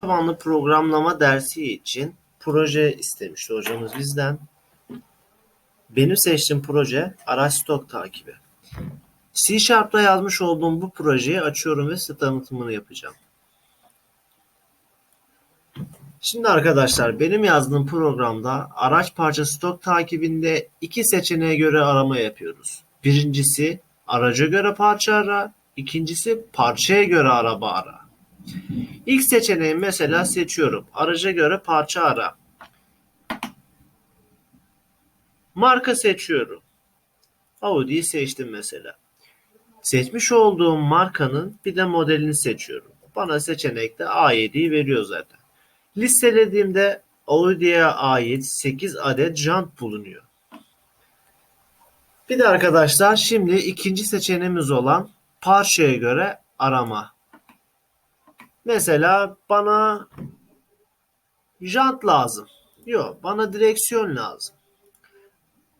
tabanlı programlama dersi için proje istemişti hocamız bizden. Benim seçtiğim proje araç stok takibi. C Sharp'ta yazmış olduğum bu projeyi açıyorum ve size tanıtımını yapacağım. Şimdi arkadaşlar benim yazdığım programda araç parça stok takibinde iki seçeneğe göre arama yapıyoruz. Birincisi araca göre parça ara, ikincisi parçaya göre araba ara. İlk seçeneği mesela seçiyorum. Araca göre parça ara. Marka seçiyorum. Audi'yi seçtim mesela. Seçmiş olduğum markanın bir de modelini seçiyorum. Bana seçenekte A7'yi veriyor zaten. Listelediğimde Audi'ye ait 8 adet jant bulunuyor. Bir de arkadaşlar şimdi ikinci seçeneğimiz olan parçaya göre arama. Mesela bana jant lazım. Yok bana direksiyon lazım.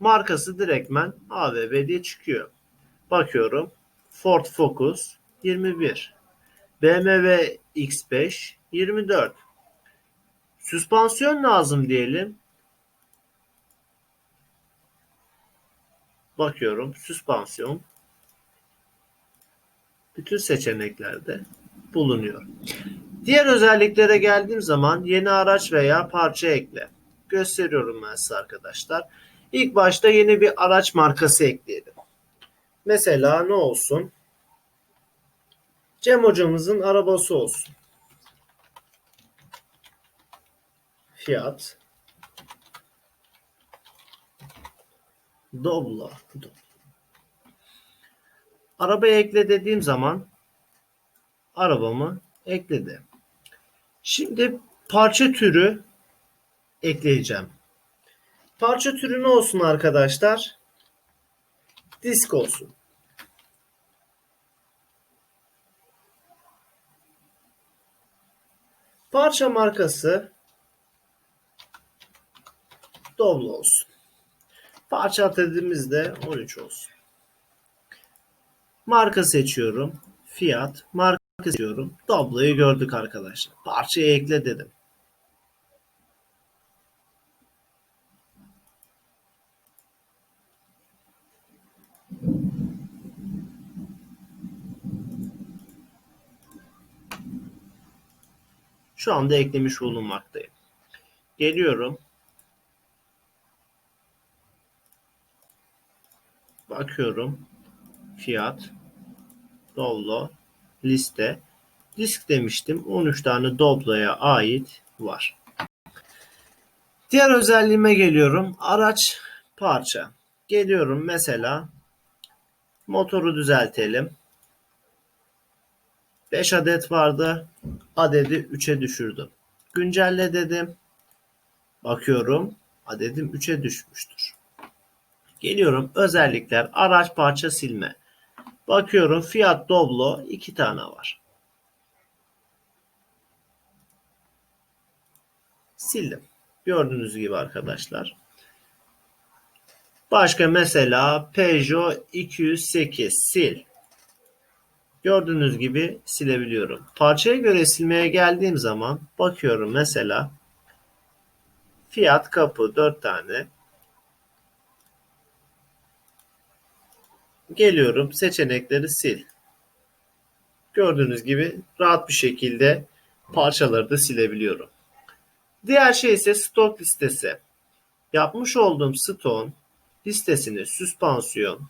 Markası direktmen AVB diye çıkıyor. Bakıyorum. Ford Focus 21. BMW X5 24. Süspansiyon lazım diyelim. Bakıyorum süspansiyon bütün seçeneklerde bulunuyor. Diğer özelliklere geldiğim zaman yeni araç veya parça ekle. Gösteriyorum ben size arkadaşlar. İlk başta yeni bir araç markası ekleyelim. Mesela ne olsun? Cem hocamızın arabası olsun. Fiyat. Doblo. Arabaya ekle dediğim zaman arabamı ekledi. Şimdi parça türü ekleyeceğim. Parça türü ne olsun arkadaşlar? Disk olsun. Parça markası Doblo olsun. Parça adedimiz 13 olsun. Marka seçiyorum. Fiyat. Marka seçiyorum. Doblo'yu gördük arkadaşlar. Parçayı ekle dedim. Şu anda eklemiş bulunmaktayım. Geliyorum. Bakıyorum. Fiyat. Doblo. Liste. Disk demiştim. 13 tane Doblo'ya ait var. Diğer özelliğime geliyorum. Araç parça. Geliyorum mesela motoru düzeltelim. 5 adet vardı. Adedi 3'e düşürdüm. Güncelle dedim. Bakıyorum. Adedim 3'e düşmüştür. Geliyorum özellikler araç parça silme. Bakıyorum Fiat Doblo 2 tane var. Sildim. Gördüğünüz gibi arkadaşlar. Başka mesela Peugeot 208 sil. Gördüğünüz gibi silebiliyorum. Parçaya göre silmeye geldiğim zaman bakıyorum mesela Fiat kapı 4 tane. Geliyorum seçenekleri sil. Gördüğünüz gibi rahat bir şekilde parçaları da silebiliyorum. Diğer şey ise stok listesi. Yapmış olduğum ston listesini süspansiyon,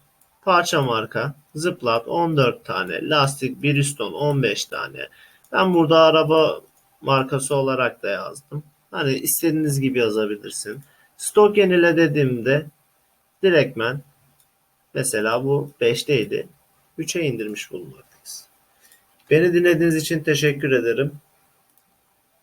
parça marka, zıplat 14 tane, lastik Bridgestone 15 tane. Ben burada araba markası olarak da yazdım. Hani istediğiniz gibi yazabilirsin. Stok yenile dediğimde direktmen mesela bu 5'teydi. 3'e indirmiş bulunmaktayız. Beni dinlediğiniz için teşekkür ederim.